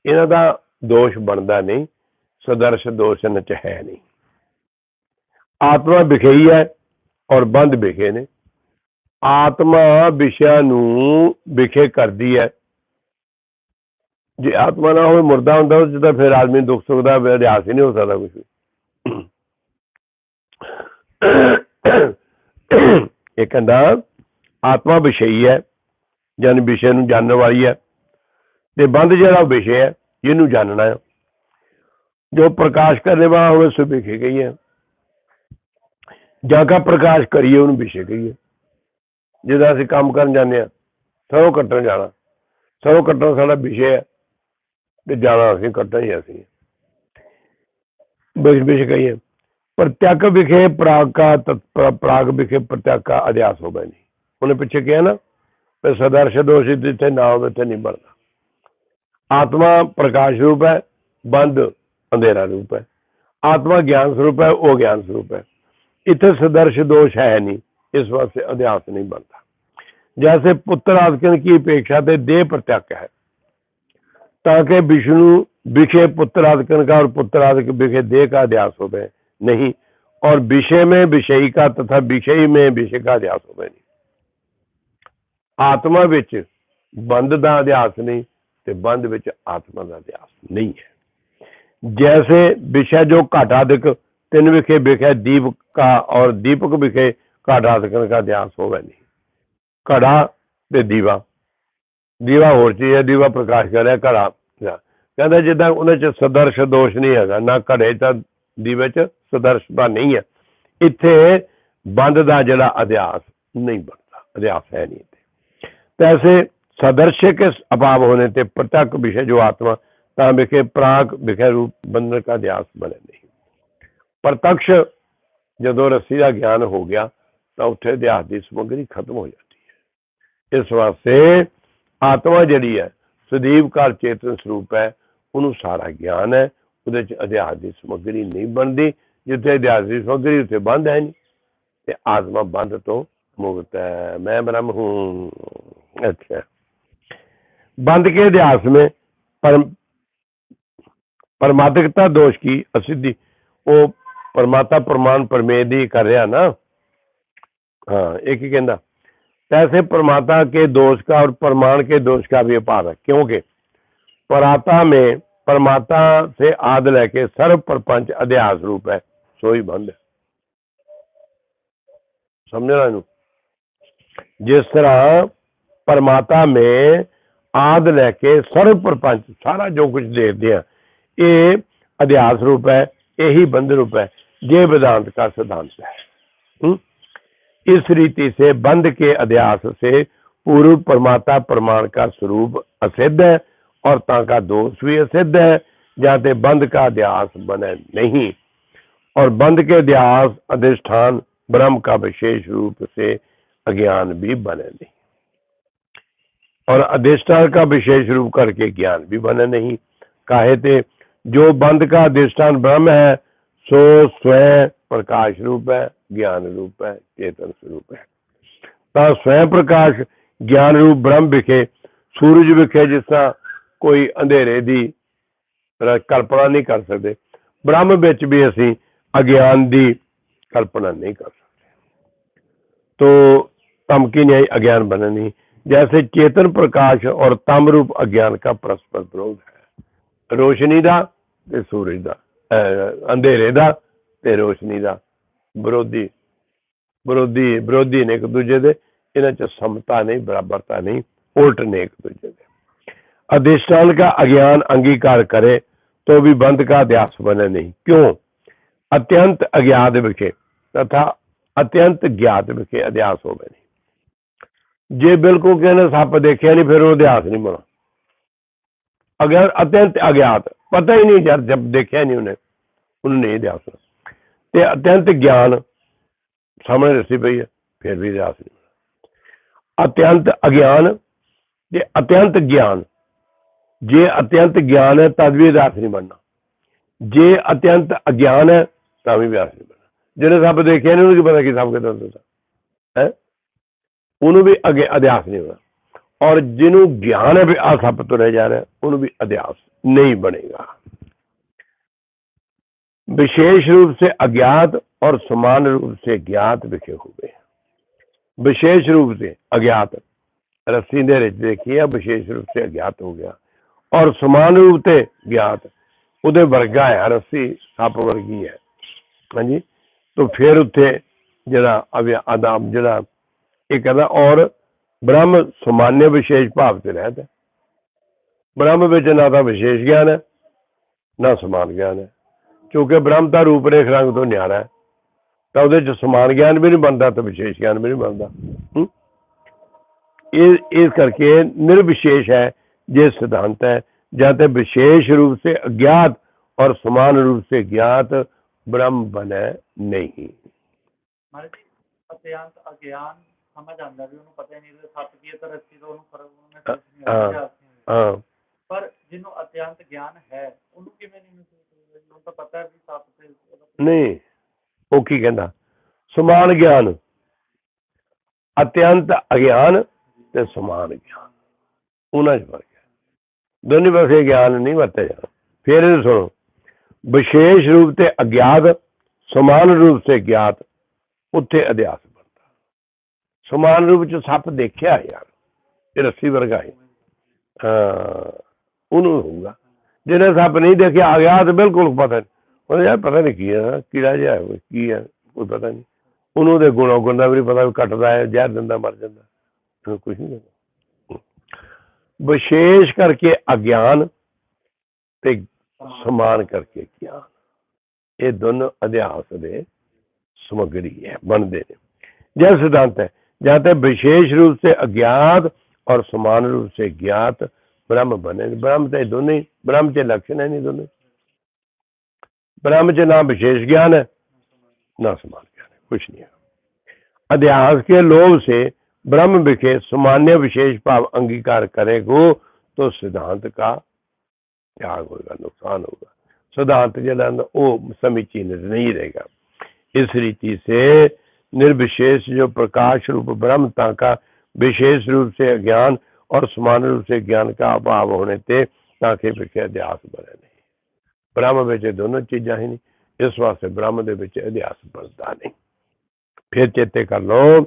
ਇਹਨਾਂ ਦਾ ਦੋਸ਼ ਬਣਦਾ ਨਹੀਂ ਸਦਰਸ਼ ਦੋਸ਼ ਇਹਨਾਂ ਚ ਹੈ ਨਹੀਂ। ਆਤਮਾ ਵਿਖੇਈ ਹੈ ਔਰ ਬੰਦ ਵਿਖੇ ਨੇ। ਆਤਮਾ ਵਿਸ਼ਿਆਂ ਨੂੰ ਵਿਖੇ ਕਰਦੀ ਹੈ। ਜੇ ਆਤਮਾ ਨਾ ਹੋਵੇ, ਮੁਰਦਾ ਹੁੰਦਾ ਉਸ 'ਚ ਤਾਂ ਫਿਰ ਆਦਮੀ ਦੁੱਖ ਸੁੱਖ ਦਾ ਅਭਿਆਸ ਹੀ ਨਹੀਂ ਹੋ ਸਕਦਾ ਕੁਝ ਵੀ। ਇਹ ਕਹਿੰਦਾ, ਆਤਮਾ ਵਿਸ਼ਈ ਹੈ ਜਨ ਵਿਸ਼ੇ ਨੂੰ ਜਾਣਨ ਵਾਲੀ ਹੈ। ਤੇ ਬੰਦ ਜਿਹੜਾ ਵਿਸ਼ੇ ਹੈ, ਜਿਹਨੂੰ ਜਾਣਨਾ ਹੈ। ਜੋ ਪ੍ਰਕਾਸ਼ ਕਰਨੇ ਵਾਲਾ ਹੋਵੇ ਸੋ ਵਿਖੇ ਗਈ ਹੈ। ਜਾਂ ਪ੍ਰਕਾਸ਼ ਕਰੀਏ, ਉਹਨੂੰ ਵਿਸ਼ੇ ਕਹੀਏ ਜਿਹਦਾ ਅਸੀਂ ਕੰਮ ਕਰਨ ਜਾਂਦੇ ਆ ਸਰੋਂ ਕੱਟਣ ਜਾਣਾ। ਸਰੋਂ ਕੱਟਣ ਸਾਡਾ ਵਿਸ਼ੇ ਹੈ, ਤੇ ਜਾਣਾ ਅਸੀਂ, ਕੱਟਣਾ ਹੀ ਅਸੀਂ। ਬਿਸ਼ ਬਿਸ਼ ਕਹੀਏ ਪ੍ਰਤੱਖ ਵਿਖੇ ਪ੍ਰਾਗ ਕਾ ਪ੍ਰਾਗ ਵਿਖੇ ਪ੍ਰਤੱਖ ਅਧਿਆਸ ਹੋਵੇ ਨਹੀਂ ਉਹਨੇ ਪਿੱਛੇ ਕਿਹਾ ਨਾ ਤੇ ਸਦਰਸ਼ ਜਿੱਥੇ ਨਾ ਹੋਵੇ ਤੇ ਨਹੀਂ ਬਣਦਾ। ਆਤਮਾ ਪ੍ਰਕਾਸ਼ ਰੂਪ ਹੈ ਬੰਦ ਅੰਧੇਰਾ ਰੂਪ ਹੈ ਆਤਮਾ ਗਿਆਨ ਸਰੂਪ ਹੈ ਉਹ ਗਿਆਨ ਸਰੂਪ ਹੈ ਇੱਥੇ ਸਦਰਸ਼ ਦੋਸ਼ ਹੈ ਨਹੀਂ ਇਸ ਵਾਸਤੇ ਅਧਿਆਸ ਨਹੀਂ ਬਣਦਾ जैसे पुत्र आदकन की अपेक्षा ते देह प्रत्यक है ताकि विष्णु विषय पुत्र आदकन का और पुत्र आदक विषय देह का अध्यास हो गए नहीं और विषय में विषयी का तथा विषय में विषय का अध्यास हो गए नहीं आत्मा ਵਿੱਚ ਬੰਦ ਦਾ ਅਧਿਆਸ ਨਹੀਂ ਤੇ ਬੰਦ ਵਿੱਚ ਆਤਮਾ ਦਾ ਅਭਿਆਸ ਨਹੀਂ ਹੈ। ਜੈਸੇ ਵਿਸ਼ਾ ਜੋ ਘਾਟਾਦਿਕ ਤਿੰਨ ਵਿਖੇ ਵਿਖੇ ਦੀਪਕਾ ਔਰ ਦੀਪਕ ਵਿਖੇ ਘਾਟਾਦਿਕਨ ਦਾ ਅਭਿਆਸ ਹੋਵੇ ਨਹੀਂ। ਘੜਾ ਤੇ ਦੀਵਾ। ਦੀਵਾ ਹੋਰ ਚੀਜ਼ ਹੈ, ਦੀਵਾ ਪ੍ਰਕਾਸ਼ ਕਰ ਰਿਹਾ ਘੜਾ ਕਹਿੰਦਾ ਜਿੱਦਾਂ ਉਹਨਾਂ 'ਚ ਸਦਰਸ਼ ਦੋਸ਼ ਨਹੀਂ ਹੈਗਾ, ਨਾ ਘੜੇ ਤਾਂ ਦੀਵੇ 'ਚ ਸਦਰਸ਼ਤਾ ਨਹੀਂ ਹੈ। ਇੱਥੇ ਬੰਦ ਦਾ ਜਿਹੜਾ ਅਭਿਆਸ ਨਹੀਂ ਬਣਦਾ ਅਭਿਆਸ ਹੈ ਨਹੀਂ ਇੱਥੇ। ਤੈਸੇ सदर्श के अभाव होने ते प्रत्यक विषय जो आत्मा ता विखे प्राग विखे रूप बंधन का अध्यास बने नहीं प्रत्यक्ष ਜਦੋਂ ਰੱਸੀ ਦਾ ਗਿਆਨ ਹੋ ਗਿਆ ਤਾਂ ਉੱਥੇ ਅਧਿਆਸ ਦੀ ਸਮਗਰੀ ਖਤਮ ਹੋ ਜਾਂਦੀ ਹੈ ਇਸ ਵਾਸਤੇ ਆਤਮਾ ਜਿਹੜੀ ਹੈ ਸਦੀਵ ਕਾਲ ਚੇਤਨ ਸਰੂਪ ਹੈ ਉਹਨੂੰ ਸਾਰਾ ਗਿਆਨ ਹੈ ਉਹਦੇ ਚ ਅਧਿਆਸ ਦੀ ਸਮਗਰੀ ਨਹੀਂ ਬਣਦੀ ਜਿੱਥੇ ਅਧਿਆਸ ਦੀ ਸਮਗਰੀ ਉੱਥੇ ਬੰਦ ਹੈ ਨਹੀਂ ਤੇ ਆਤਮਾ ਬੰਦ ਤੋਂ ਮੁਕਤ ਹੈ ਮੈਂ ਬ੍ਰਹਮ ਹੂੰ अच्छा बंद के अध्यास में परम परमात्मकता दोष की असिद्धि वो परमात्मा प्रमाण प्रमेय ਦੀ ਕਰ ਰਿਹਾ ਨਾ हाँ एक ही कहना ऐसे परमात्मा के दोष का और प्रमाण के दोष का भी अपार है क्योंकि पराता में परमात्मा से आद लेके सर्व प्रपंच अध्यास रूप है सोई बंद है समझना इनू जिस तरह ਪਰਮਾਤਾ ਮੇ ਆਦ ਲੈ ਕੇ ਸਰਵ ਪ੍ਰਪੰਚ ਸਾਰਾ ਜੋ ਕੁਝ ਦੇਖਦੇ ਆ ਇਹ ਅਧਿਆਸ रूप है यही बंध रूप है ये वेदांत का सिद्धांत है हुँ? इस रीति से बंध के अध्यास से पूर्व परमाता प्रमाण का स्वरूप असिद्ध है और ता का दोष भी असिद्ध है जहाँ ते बंध का अध्यास बने नहीं और बंध के अध्यास अधिष्ठान ब्रह्म का विशेष रूप से अज्ञान भी बने नहीं और अधिष्ठान का विशेष रूप करके ज्ञान भी बने नहीं काहे ते जो बंद का अधिष्ठान ब्रह्म है सो स्वयं प्रकाश रूप है ज्ञान रूप है चेतन स्वरूप है ਤਾਂ स्वयं ਪ੍ਰਕਾਸ਼ ਗਿਆਨ ਰੂਪ ਬ੍ਰਹਮ ਵਿਖੇ ਸੂਰਜ ਵਿਖੇ ਜਿਸ ਤਰ੍ਹਾਂ ਕੋਈ ਅੰਧੇਰੇ ਦੀ ਰ- ਕਲਪਨਾ ਨਹੀਂ ਕਰ ਸਕਦੇ ਬ੍ਰਹਮ ਵਿੱਚ ਵੀ ਅਸੀਂ ਅਗਿਆਨ ਦੀ ਕਲਪਨਾ ਨਹੀਂ ਕਰ ਸਕਦੇ तो तम की न्याय अज्ञान बननी जैसे चेतन प्रकाश और तम रूप अज्ञान का परस्पर विरोध है रोशनी ਦਾ ਤੇ ਸੂਰਜ ਦਾ ਅਹ ਅੰਧੇਰੇ ਦਾ ਤੇ ਰੋਸ਼ਨੀ ਦਾ ਵਿਰੋਧੀ ਵਿਰੋਧੀ ਵਿਰੋਧੀ ਨੇ ਇੱਕ ਦੂਜੇ ਦੇ ਇਹਨਾਂ ਚ ਸਮਤਾ ਨਹੀਂ ਬਰਾਬਰਤਾ नहीं उल्ट ने एक दूसरे से अधिष्ठान का अज्ञान अंगीकार करे तो भी बंध का अध्यास बने नहीं क्यों अत्यंत अज्ञात विखे तथा अत्यंत ज्ञात विखे अध्यास हो गए ਜੇ ਬਿਲਕੁਲ ਕਿਸੇ ਨੇ ਸੱਪ ਦੇਖਿਆ ਨਹੀਂ, ਫਿਰ ਉਹ ਇਤਿਹਾਸ ਨਹੀਂ ਬਣਾ ਅਗਰ ਅਤਿਅੰਤ ਅਗਿਆਤ, ਪਤਾ ਹੀ ਨਹੀਂ ਜਦ ਜਬ ਦੇਖਿਆ ਨਹੀਂ ਉਹਨੇ, ਉਹਨੂੰ ਨਹੀਂ ਇਤਿਹਾਸ ਤੇ ਅਤਿਅੰਤ ਗਿਆਨ ਸਾਹਮਣੇ ਦੱਸੀ ਪਈ ਹੈ, ਫਿਰ ਵੀ ਇਤਿਹਾਸ ਨਹੀਂ ਅਤਿਅੰਤ ਅਗਿਆਨ ਤੇ ਅਤਿਅੰਤ ਗਿਆਨ, ਜੇ ਅਤਿਅੰਤ ਗਿਆਨ ਹੈ, ਤਦ ਵੀ ਇਤਿਹਾਸ ਨਹੀਂ ਬਣਨਾ ਜੇ ਅਤਿਅੰਤ ਅਗਿਆਨ ਹੈ, ਤਾਂ ਵੀ ਇਤਿਹਾਸ ਨਹੀਂ ਬਣਨਾ ਜਿਹਨੇ ਸਭ ਦੇਖਿਆ ਨਹੀਂ, ਉਹਨੂੰ ਕੀ ਪਤਾ ਕੀ ਸਭ ਕਿਦਾਂ ਹੁੰਦਾ ਉਹਨੂੰ ਵੀ ਅਗੇ ਅਧਿਆਸ ਨਹੀਂ ਹੋਣਾ ਔਰ ਜਿਹਨੂੰ ਗਿਆਨ ਹੈ ਵੀ ਆ ਸਭ ਤੁਰੇ ਜਾ ਰਿਹਾ ਉਹਨੂੰ ਵੀ ਅਧਿਆਸ नहीं बनेगा विशेष रूप से अज्ञात और समान रूप से ज्ञात विखे हुए हैं विशेष रूप से अज्ञात रस्सी ने रिच देखी है विशेष रूप से अज्ञात हो गया और समान रूप से ज्ञात ਉਹਦੇ ਵਰਗਾ ਹੈ ਰੱਸੀ ਸੱਪ ਵਰਗੀ ਹੈ ਹਾਂਜੀ ਤੋਂ ਫਿਰ ਉੱਥੇ ਜਿਹੜਾ ਅਵਿਆ ਆਦਾਮ ਜਿਹੜਾ ਇਹ ਕਹਿੰਦਾ, ਔਰ ਬ੍ਰਹਮ ਸਮਾਨਯ ਵਿਸ਼ੇਸ਼ ਭਾਵ ਤੇ ਰਹਿਤ ਹੈ। ਬ੍ਰਹਮ ਵਿੱਚ ਨਾ ਤਾਂ ਵਿਸ਼ੇਸ਼ ਗਿਆਨ ਹੈ, ਨਾ ਸਮਾਨ ਗਿਆਨ ਹੈ। ਕਿਉਂਕਿ ਬ੍ਰਹਮ ਦਾ ਰੂਪ ਰੇਖ ਰੰਗ ਤੋਂ ਨਿਆਰਾ ਹੈ। ਤਾਂ ਉਹਦੇ ਚ ਸਮਾਨ ਗਿਆਨ ਵੀ ਨਹੀਂ ਬਣਦਾ, ਤੇ ਵਿਸ਼ੇਸ਼ ਗਿਆਨ ਵੀ ਨਹੀਂ ਬਣਦਾ। ਇਹ, ਇਸ ਕਰਕੇ ਨਿਰਵਿਸ਼ੇਸ਼ ਹੈ, ਜੇ ਸਿਧਾਂਤ ਹੈ। ਜਾਂ ਤੇ ਵਿਸ਼ੇਸ਼ ਰੂਪ ਸੇ ਅਗਿਆਤ और समान रूप से ज्ञात ब्रह्म बने नहीं ਸਮਝ ਆਉਂਦਾ ਵੀ ਉਹਨੂੰ ਪਤਾ ਹੀ ਨਹੀਂ ਕੀ ਤਾਂ ਰੱਖੀ ਤਾਂ ਉਹਨੂੰ ਫ਼ਰਕ ਉਹਨੇ ਹਾਂ ਪਰ ਜਿਹਨੂੰ ਅਤਿਅੰਤ ਗਿਆਨ ਹੈ ਉਹਨੂੰ ਕਿਵੇਂ ਨਹੀਂ ਉਹਨੂੰ ਤਾਂ ਪਤਾ ਵੀ ਸੱਪ ਤੇ ਨਹੀਂ ਉਹ ਕੀ ਕਹਿੰਦਾ? ਸਮਾਨ ਗਿਆਨ। ਅਤਿਅੰਤ ਅਗਿਆਨ ਤੇ ਸਮਾਨ ਗਿਆਨ। ਉਹਨਾਂ 'ਚ ਫ਼ਰਕ ਹੈ। ਦੋਨੇ ਪਾਸੇ ਗਿਆਨ ਨਹੀਂ ਵਰਤਿਆ ਜਾਣਾ। ਫਿਰ ਇਹ ਸੁਣੋ। ਵਿਸ਼ੇਸ਼ ਰੂਪ ਤੇ ਅਗਿਆਤ ਸਮਾਨ ਰੂਪ ਤੇ ਗਿਆਤ ਉੱਥੇ ਅਧਿਆਸ ਸਮਾਨ ਰੂਪ ਚ ਸੱਪ ਦੇਖਿਆ ਯਾਰ ਇਹ ਰੱਸੀ ਵਰਗਾ ਹੈ। ਉਹਨੂੰ ਹੋਊਗਾ। ਜਿਹਨੇ ਸੱਪ ਨਹੀਂ ਦੇਖਿਆ, ਆ ਗਿਆ ਤੇ ਬਿਲਕੁਲ ਪਤਾ ਨਹੀਂ। ਉਹ ਯਾਰ ਪਤਾ ਨਹੀਂ ਕੀ ਹੈ ਕਿਹੜਾ ਜਿਹਾ ਹੈ, ਕੀ ਹੈ ਕੋਈ ਪਤਾ ਨਹੀਂ। ਉਹਨੂੰ ਦੇ ਗੁਣੋ ਗੁਣ ਦਾ ਵੀ ਪਤਾ ਵੀ ਘਟਦਾ ਹੈ, ਜ਼ਹਿਰ ਦਿੰਦਾ, ਮਰ ਜਾਂਦਾ। ਕੁਝ ਨਹੀਂ ਵਿਸ਼ੇਸ਼ ਕਰਕੇ ਅਗਿਆਨ ਤੇ ਸਮਾਨ ਕਰਕੇ ਗਿਆਨ। ਇਹ ਦੋਨੋਂ ਅਧਿਆਸ ਦੇ ਸਮਗਰੀ ਹੈ, ਬਣਦੇ ਨੇ। ਜੈ ਸਿਧਾਂਤ ਹੈ जहाँ तक विशेष रूप से अज्ञात और समान रूप से ज्ञात ब्रह्म बने। ब्रह्म तो दोनों ब्रह्म के लक्षण है नहीं दोनों ब्रह्म के ना विशेष ज्ञान है, ना समान ज्ञान है, कुछ नहीं है। अध्यास के लोभ से ब्रह्म विखे सामान्य विशेष भाव अंगीकार करेगो तो सिद्धांत का त्याग होगा, नुकसान होगा। सिद्धांत जला वो समीचीन नहीं रहेगा। इस रीति से निर्विशेष जो प्रकाश रूप ब्रह्मता का विशेष रूप से ज्ञान और समान रूप से ज्ञान का अभाव होने ते ताकि विखे अध्यास बने नहीं ब्रह्म ਵਿੱਚ ਦੋਨੋਂ ਚੀਜ਼ਾਂ ਹੀ ਨਹੀਂ ਇਸ ਵਾਸਤੇ ਬ੍ਰਹਮ ਦੇ ਵਿੱਚ ਅਧਿਆਸ ਬਣਦਾ ਨਹੀਂ ਫਿਰ ਚੇਤੇ ਕਰ ਲਓ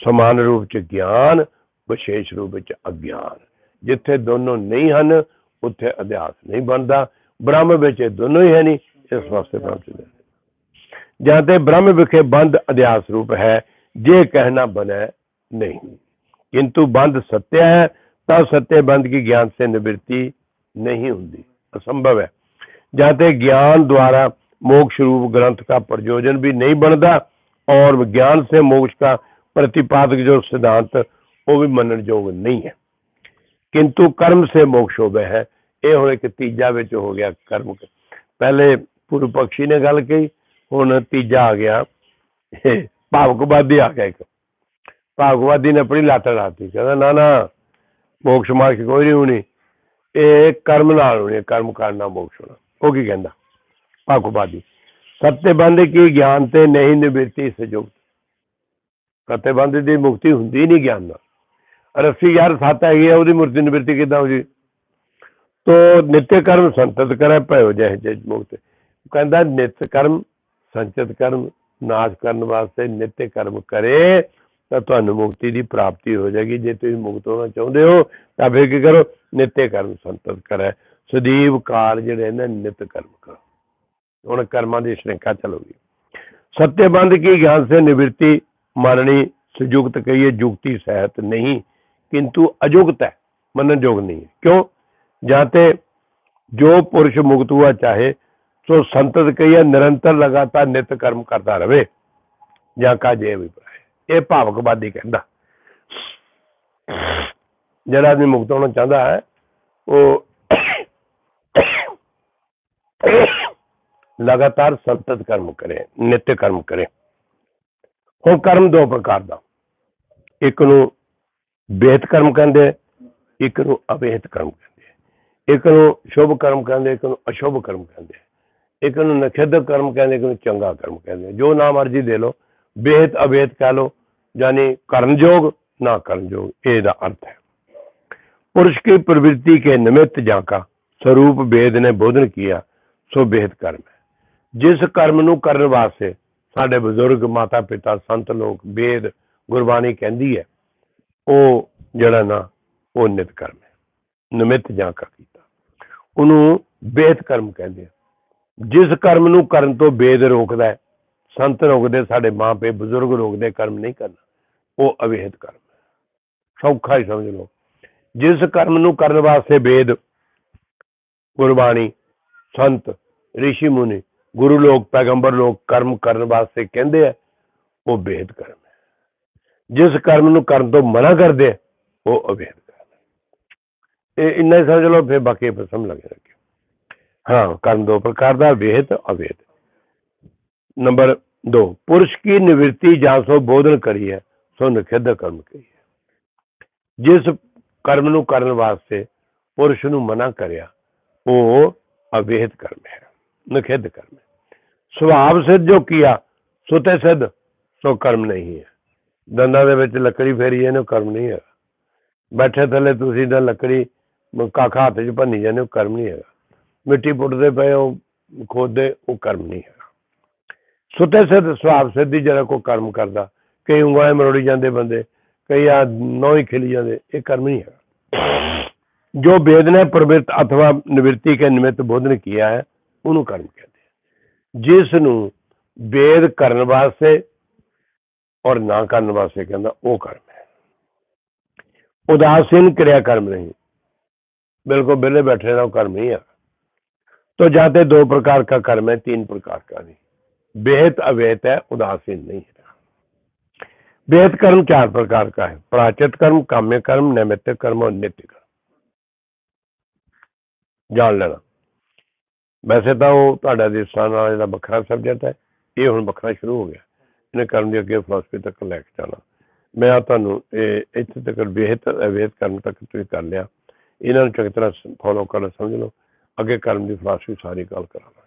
ਸਮਾਨ ਰੂਪ ਚ ਗਿਆਨ ਵਿਸ਼ੇਸ਼ ਰੂਪ ਵਿੱਚ ਅਗਿਆਨ ਜਿੱਥੇ ਦੋਨੋਂ ਨਹੀਂ ਹਨ ਉੱਥੇ ਅਧਿਆਸ ਨਹੀਂ ਬਣਦਾ ਬ੍ਰਹਮ ਵਿੱਚ ਇਹ ਦੋਨੋਂ ਹੀ ਹੈ ਨਹੀਂ ਇਸ ਵਾਸਤੇ ਬ੍ਰਹਮ ਚ ਨਹੀਂ। जहाँ ते ब्रह्म विखे बंद अध्यास रूप है ये कहना बने नहीं किंतु बंद सत्य है तब सत्य बंद की ज्ञान से निवृत्ति नहीं होती असंभव है जहाँ ते ज्ञान द्वारा मोक्ष रूप ग्रंथ का प्रयोजन भी नहीं बनता और ज्ञान से मोक्ष का प्रतिपादक जो सिद्धांत वो भी मनन जोग नहीं है किंतु कर्म से मोक्ष हो गए है ये ਹੁਣ ਇੱਕ ਤੀਜਾ ਵਿੱਚ ਹੋ ਗਿਆ ਕਰਮ ਪਹਿਲੇ ਪੂਰਵ ਪਕਸ਼ੀ ਨੇ ਗੱਲ ਕਹੀ ਹੁਣ ਤੀਜਾ ਆ ਗਿਆ। ਇਹ ਭਾਵਕਵਾਦੀ ਆ ਗਿਆ ਇੱਕ। ਭਾਵਕਵਾਦੀ ਨੇ ਆਪਣੀ ਲੱਤ ਲਾਤੀ। ਕਹਿੰਦਾ ਨਾ ਨਾ ਮੋਕਸ਼ ਮਾਰਗ ਕੋਈ ਨਹੀਂ ਹੋਣੀ। ਇਹ ਕਰਮ ਨਾਲ ਹੋਣੀ ਹੈ, ਕਰਮ ਕਰਨਾ ਮੋਕਸ਼ ਹੋਣਾ। ਉਹ ਕੀ ਕਹਿੰਦਾ? ਭਾਵਕਵਾਦੀ। ਸਤਿਬੰਧ ਕੀ ਗਿਆਨ ਤੇ ਨਹੀਂ ਨਿਵਰਤੀ ਸਜੁਗਤ ਸਤਿਬੰਧ ਦੀ ਮੁਕਤੀ ਹੁੰਦੀ ਨਹੀਂ ਗਿਆਨ ਨਾਲ। ਰੱਸੀ ਯਾਰ ਸੱਤ ਹੈਗੀ ਆ ਉਹਦੀ ਮੁਕਤੀ ਨਿਵਰਤੀ ਕਿੱਦਾਂ ਹੋ ਜੀ? ਤੋ ਨਿਤਯ ਕਰਮ ਸੰਤਤ ਕਰੇ ਭਇਓ ਜਹ ਜਜ ਮੁਕਤ। ਕਹਿੰਦਾ ਨਿਤ ਕਰਮ ਸੰਚਿਤ ਕਰਮ ਨਾਸ਼ ਕਰਨ ਵਾਸਤੇ ਨਿੱਤੇ ਕਰਮ ਕਰੇ, ਤਾਂ ਤੁਹਾਨੂੰ ਮੁਕਤੀ ਦੀ ਪ੍ਰਾਪਤੀ ਹੋ ਜਾਏਗੀ। ਜੇ ਤੁਸੀਂ ਮੁਕਤ ਹੋਣਾ ਚਾਹੁੰਦੇ ਹੋ, ਤਾਂ ਫਿਰ ਕੀ ਕਰੋ? ਨਿੱਤੇ ਕਰਮ ਸੰਤਤ ਕਰੈ। ਸਦੀਵ ਕਾਲ ਜਿਹੜੇ ਨੇ, ਨਿਤ ਕਰਮ ਕਰੋ। ਹੁਣ ਕਰਮਾਂ ਦੀ ਸ਼੍ਰੇਖਾ ਚੱਲੂਗੀ। ਸਤਿਅਬੰਧ ਕੀ ਗਿਆਨ ਸੇ ਨਿਵਰਤੀ ਮਾਨਣੀ ਸੁਯੁਕਤ ਕਹੀਏ, ਜੁਗਤੀ ਸਹਿਤ ਨਹੀਂ। ਕਿੰਤੂ ਅਯੁਗਤ ਹੈ, ਮੰਨਣ ਯੋਗ ਨਹੀਂ। ਕਿਉਂ? ਜਾਂ ਤੇ ਜੋ ਪੁਰਸ਼ ਮੁਕਤ ਹੁਆ ਚਾਹੇ ਸੋ ਸੰਤਤ ਕਈਆ ਨਿਰੰਤਰ ਲਗਾਤਾਰ ਨਿਤ ਕਰਮ ਕਰਦਾ ਰਹੇ ਜਾਂ ਕਾਜੇ ਵੀ ਇਹ ਭਾਵਕਵਾਦੀ ਕਹਿੰਦਾ। ਜਿਹੜਾ ਆਦਮੀ ਮੁਕਤ ਹੋਣਾ ਚਾਹੁੰਦਾ ਹੈ, ਉਹ ਲਗਾਤਾਰ ਸੰਤਤ ਕਰਮ ਕਰੇ, ਨਿਤ ਕਰਮ ਕਰੇ। ਹੁਣ ਕਰਮ ਦੋ ਪ੍ਰਕਾਰ ਦਾ। ਇੱਕ ਨੂੰ ਬੇਹਤ ਕਰਮ ਕਹਿੰਦੇ, ਇੱਕ ਨੂੰ ਅਬੇਹਤ ਕਰਮ ਕਹਿੰਦੇ। ਇੱਕ ਨੂੰ ਸ਼ੁਭ ਕਰਮ ਕਹਿੰਦੇ, ਇੱਕ ਨੂੰ ਅਸ਼ੁਭ ਕਰਮ ਕਹਿੰਦੇ। ਇੱਕ ਨੂੰ ਨਖੇਧ ਕਰਮ ਕਹਿੰਦੇ ਇੱਕ ਨੂੰ ਚੰਗਾ ਕਰਮ ਕਹਿੰਦੇ ਜੋ ਨਾਮ ਮਰਜ਼ੀ ਦੇ ਲਓ ਬੇਤ ਅਬੇਤ ਕਹ ਲਓ यानी कर्मयोग ना कर्मयोग ये दा अर्थ है पुरुष की प्रवृत्ति के निमित्त जाका स्वरूप वेद ने बोधन किया सो बेहद कर्म है ਜਿਸ ਕਰਮ ਨੂੰ ਕਰਨ ਵਾਸਤੇ ਸਾਡੇ ਬਜ਼ੁਰਗ ਮਾਤਾ ਪਿਤਾ ਸੰਤ ਲੋਕ ਵੇਦ ਗੁਰਬਾਣੀ ਕਹਿੰਦੀ ਹੈ ਉਹ ਜਿਹੜਾ ਨਾ ਉਹ ਨਿਤ ਕਰਮ ਹੈ ਨਿਮਿਤ ਜਾਂ ਕਾ ਕੀਤਾ ਉਹਨੂੰ ਵੇਦ ਕਰਮ ਕਹਿੰਦੇ ਆ ਜਿਸ ਕਰਮ ਨੂੰ ਕਰਨ ਤੋਂ ਬੇਦ ਰੋਕਦਾ ਹੈ, ਸੰਤ ਰੋਕਦੇ, ਸਾਡੇ ਮਾਪੇ ਬਜ਼ੁਰਗ ਰੋਕਦੇ, ਕਰਮ ਨਹੀਂ ਕਰਨਾ। ਉਹ ਅਵੇਦ ਕਰਮ ਹੈ। ਸੌਖਾ ਹੀ ਸਮਝ ਲਓ। ਜਿਸ ਕਰਮ ਨੂੰ ਕਰਨ ਵਾਸਤੇ ਵੇਦ ਗੁਰਬਾਣੀ, ਸੰਤ ઋષਿ ਮੁਨੀ, ਗੁਰੂ ਲੋਕ, ਪੈਗੰਬਰ ਲੋਕ ਕਰਮ ਕਰਨ ਵਾਸਤੇ ਕਹਿੰਦੇ ਆ, ਉਹ ਬੇਦ ਕਰਮ ਹੈ। ਜਿਸ ਕਰਮ ਨੂੰ ਕਰਨ ਤੋਂ ਮਨਾ ਕਰਦੇ ਆ, ਉਹ ਅਵੇਦ ਕਰਮ ਹੈ। ਇਹ ਇੰਨਾ ਹੀ ਸਮਝ ਲਓ, ਫਿਰ ਬਾਕੀ ਫਿਰ ਸਮਝ ਲੱਗੇ ਹਾਂ कर्म ਦੋ ਪ੍ਰਕਾਰ ਦਾ ਵੇਦ ਅਵੇਦ ਨੰਬਰ 2 ਪੁਰਸ਼ ਕੀ ਨਿਵਰਤੀ ਜਾਂ ਸੋ ਬੋਧਨ ਕਰੀ ਹੈ ਸੋ ਨਖੇਧ ਕਰਮ ਕਰੀ ਹੈ ਜਿਸ ਕਰਮ ਨੂੰ ਕਰਨ ਵਾਸਤੇ ਪੁਰਸ਼ ਨੂੰ ਮਨਾ ਕਰਿਆ, ਉਹ ਅਵੇਦ ਕਰਮ ਹੈ, ਨਖੇਧ ਕਰਮ ਹੈ। ਸੁਭਾਵ ਸਿੱਧ ਜੋ ਕੀਆ, ਸੁਤੇ ਸਿੱਧ, ਸੋ ਕਰਮ ਨਹੀਂ ਹੈ। ਦੰਦਾਂ ਦੇ ਵਿੱਚ ਲੱਕੜੀ ਫੇਰੀ ਇਹਨੂੰ ਕਰਮ ਨਹੀਂ ਹੈ ਬੈਠੇ ਥੱਲੇ ਤੁਸੀਂ ਤਾਂ ਲੱਕੜੀ ਕਾਖਾ ਹੱਥ 'ਚ ਭੰਨੀ ਜਾਂਦੇ ਹੋ, ਕਰਮ ਨਹੀਂ ਹੈਗਾ। ਮਿੱਟੀ ਪੁੱਟਦੇ ਪਏ ਹੋ, ਖੋਦੇ ਉਹ ਕਰਮ ਨਹੀਂ ਹੈ ਸੁੱਤੇ ਸਿੱਧ ਸੁਆਬ ਸਿੱਧੀ ਜਿਹੜਾ ਕੋ ਕਰਮ ਕਰਦਾ। ਕਈ ਉਂਗਲਾਂ ਮਰੋੜੀ ਜਾਂਦੇ ਬੰਦੇ, ਕਈ ਆ ਨੌ ਹੀ ਖਿਲੀ ਜਾਂਦੇ, ਇਹ ਕਰਮ ਨਹੀਂ ਹੈ ਜੋ ਵੇਦਨਾ ਪ੍ਰਵਿਰਤ ਅਥਵਾ ਨਿਵਰਤੀ ਕੇ ਨਿਮਿਤ ਬੋਧਨ ਕੀਆ ਹੈ, ਉਹਨੂੰ ਕਰਮ ਕਹਿੰਦੇ ਜਿਸ ਨੂੰ ਵੇਦ ਕਰਨ ਵਾਸਤੇ ਔਰ ਨਾ ਕਰਨ ਵਾਸਤੇ ਕਹਿੰਦਾ, ਉਹ ਕਰਮ ਹੈ। ਉਦਾਸੀਨ ਕਿਰਿਆ ਕਰਮ ਨਹੀਂ। ਬਿਲਕੁਲ ਬਿਲੇ ਬੈਠੇ ਰਹੋ, ਕਰਮ ਹੀ ਆ तो जाते दो प्रकार का कर्म है तीन प्रकार का नहीं बेहत अवेत है उदासीन नहीं है बेहत कर्म चार प्रकार का है प्राचित कर्म काम्य कर्म नैमित्य कर्म और नित्य कर्म ਜਾਣ ਲੈਣਾ ਵੈਸੇ ਤਾਂ ਉਹ ਤੁਹਾਡਾ ਦੇਸਾਂ ਨਾਲ ਦਾ ਵੱਖਰਾ ਸਬਜੈਕਟ ਹੈ ਇਹ ਹੁਣ ਵੱਖਰਾ ਸ਼ੁਰੂ ਹੋ ਗਿਆ ਇਹਨੇ ਕਰਨ ਦੀ ਅੱਗੇ ਫਲਸਫੀ ਤੱਕ ਲੈ ਕੇ ਜਾਣਾ ਮੈਂ ਆ ਤੁਹਾਨੂੰ ਇਹ ਇੱਥੇ ਤੱਕ ਵੇਹਤ ਅਵੇਦ ਕਰਨ ਤੱਕ ਤੁਸੀਂ ਕਰ ਲਿਆ ਇਹਨਾਂ ਨੂੰ ਚੰਗੀ ਤਰ੍ਹਾਂ ਫੋਲੋ ਕਰਨਾ ਸਮਝ ਲਓ ਅੱਗੇ ਕਰਨ ਦੀ ਫਲਸਫੀ ਸਾਰੀ ਗੱਲ ਕਰਾਂਗਾ।